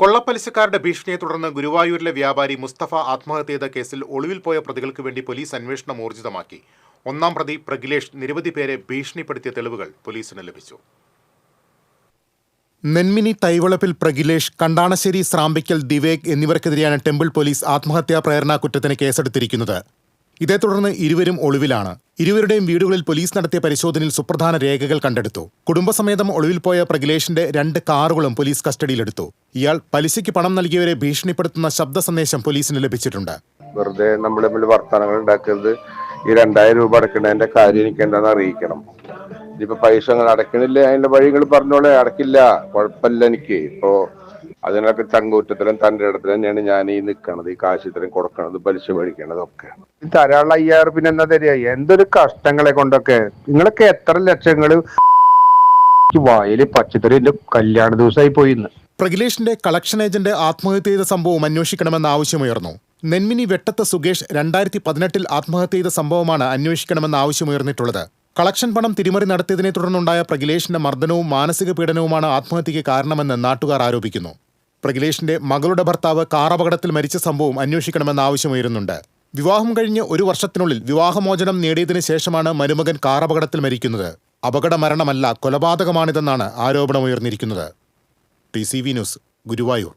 കൊള്ളപ്പലിശക്കാരുടെ ഭീഷണിയെ തുടർന്ന് ഗുരുവായൂരിലെ വ്യാപാരി മുസ്തഫ ആത്മഹത്യ ചെയ്ത കേസിൽ ഒളിവിൽ പോയ പ്രതികൾക്ക് വേണ്ടി പോലീസ് അന്വേഷണം ഊർജിതമാക്കി. ഒന്നാം പ്രതി പ്രഗിലേഷ് നിരവധി പേരെ ഭീഷണിപ്പെടുത്തിയ തെളിവുകൾ പോലീസിന് ലഭിച്ചു. നെന്മിനി തൈവളപ്പിൽ പ്രഗിലേഷ് കണ്ടാണശ്ശേരി സ്രാമ്പിക്കൽ ദിവേക് എന്നിവർക്കെതിരെയാണ് ടെമ്പിൾ പോലീസ് ആത്മഹത്യാ പ്രേരണാ കുറ്റത്തിന് കേസെടുത്തിരിക്കുന്നത്. ഇതേ തുടർന്ന് ഇരുവരും ഒളിവിലാണ്. ഇരുവരുടെയും വീടുകളിൽ പോലീസ് നടത്തിയ പരിശോധനയിൽ സുപ്രധാന രേഖകൾ കണ്ടെടുത്തു. കുടുംബസമേതം ഒളിവിൽ പോയ പ്രഗിലേഷിന്റെ രണ്ട് കാറുകളും പോലീസ് കസ്റ്റഡിയിലെടുത്തു. ഇയാൾ പലിശയ്ക്ക് പണം നൽകിയവരെ ഭീഷണിപ്പെടുത്തുന്ന ശബ്ദ സന്ദേശം പോലീസിന് ലഭിച്ചിട്ടുണ്ട്. വെറുതെ നമ്മൾ തമ്മിൽ വർത്തമാനങ്ങൾ ഉണ്ടാക്കരുത്. ഈ രണ്ടായിരം രൂപ അടക്കണതിന്റെ കാര്യം എനിക്ക് എന്താണെന്ന് അറിയിക്കണം. ഇനിയിപ്പോ പൈസ അടക്കണില്ല അതിന്റെ വഴികൾ പറഞ്ഞോളെ അടക്കില്ല കുഴപ്പമില്ല എനിക്ക്. ഇപ്പോ അതിനൊക്കെ ചങ്കൂറ്റത്തിലും തന്റെ ഇടത്തിലും ഞാൻ ഞാൻ ഈ നിൽക്കണത് ഈ കാശ് ഇത്രയും കൊടുക്കണത് പലിശ മേടിക്കണതൊക്കെ. ഈ ധാരാളം അയ്യായിരം പിന്നെ എന്താ തരിക? എന്തൊരു കഷ്ടങ്ങളെ കൊണ്ടൊക്കെ. നിങ്ങളൊക്കെ എത്ര ലക്ഷങ്ങൾ വായിൽ പച്ചക്കറി എന്റെ കല്യാണ ദിവസമായി പോയിന്ന്. പ്രഗിലേഷിന്റെ കളക്ഷൻ ഏജന്റ് ആത്മഹത്യ ചെയ്ത സംഭവം അന്വേഷിക്കണമെന്ന ആവശ്യമുയർന്നു. നെന്മിനി വെട്ടത്ത് സുകേഷ് രണ്ടായിരത്തി പതിനെട്ടിൽ ആത്മഹത്യ ചെയ്ത സംഭവമാണ് അന്വേഷിക്കണമെന്ന ആവശ്യമുയർന്നിട്ടുള്ളത്. കളക്ഷൻ പണം തിരിമറി നടത്തിയതിനെ തുടർന്നുണ്ടായ പ്രഗിലേഷിന്റെ മർദ്ദനവും മാനസിക പീഡനവുമാണ് ആത്മഹത്യയ്ക്ക് കാരണമെന്ന് നാട്ടുകാർ ആരോപിക്കുന്നു. പ്രഗിലേഷിന്റെ മകളുടെ ഭർത്താവ് കാറപകടത്തിൽ മരിച്ച സംഭവം അന്വേഷിക്കണമെന്ന ആവശ്യമുയരുന്നുണ്ട്. വിവാഹം കഴിഞ്ഞ് ഒരു വർഷത്തിനുള്ളിൽ വിവാഹമോചനം നേടിയതിനു ശേഷമാണ് മരുമകൻ കാറപകടത്തിൽ മരിക്കുന്നത്. അപകട മരണമല്ല കൊലപാതകമാണിതെന്നാണ് ആരോപണമുയർന്നിരിക്കുന്നത്. T C V news Guruvayur.